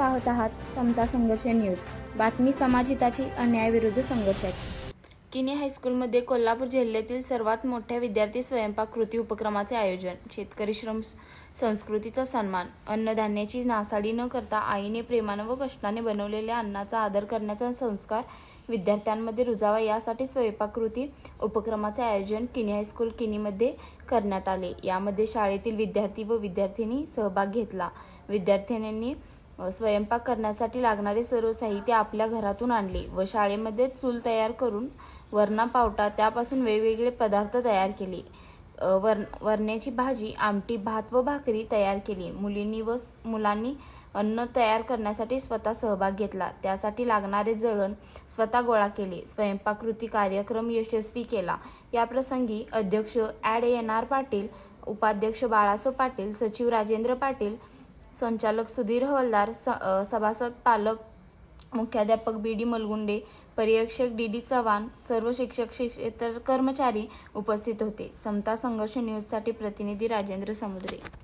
पाहत आहात समता संघर्ष न्यूज. बातमी समाजिताची अन्यायाविरुद्ध संघर्षाची. किनी हायस्कूलमध्ये कोल्हापूर जिल्ह्यातील सर्वात मोठ्या विद्यार्थी स्वयंपाक कृती उपक्रमाचे आयोजन. शेतकरी श्रम संस्कृतीचा सन्मान. अन्नधान्याची नासाडी न करता आईने प्रेमानं व कष्टाने बनवलेल्या अन्नाचा आदर करण्याचा संस्कार विद्यार्थ्यांमध्ये रुजावा. यासाठी स्वयंपाककृती उपक्रमाचे आयोजन किनी हायस्कूल किनीमध्ये करण्यात आले. यामध्ये शाळेतील विद्यार्थी व विद्यार्थिनी सहभाग घेतला. विद्यार्थिनींनी स्वयंपाक करण्यासाठी लागणारे सर्व साहित्य आपल्या घरातून आणले व शाळेमध्ये चूल तयार करून वरणा पावटा त्यापासून वेगवेगळे पदार्थ तयार केले. वर वरण्याची भाजी आमटी भात व भाकरी तयार केली. मुलींनी व मुलांनी अन्न तयार करण्यासाठी स्वतः सहभाग घेतला. त्यासाठी लागणारे जळण स्वतः गोळा केले. स्वयंपाककृती कार्यक्रम यशस्वी केला. याप्रसंगी अध्यक्ष ॲड एन आर पाटील उपाध्यक्ष बाळासो पाटील सचिव राजेंद्र पाटील संचालक सुधीर हवलदार स- सभासद पालक मुख्याध्यापक बी डी मलगुंडे पर्यवेक्षक डी डी चव्हाण सर्व शिक्षक शिक्षेतर कर्मचारी उपस्थित होते. समता संघर्ष न्यूजसाठी प्रतिनिधी राजेंद्र समुद्रे.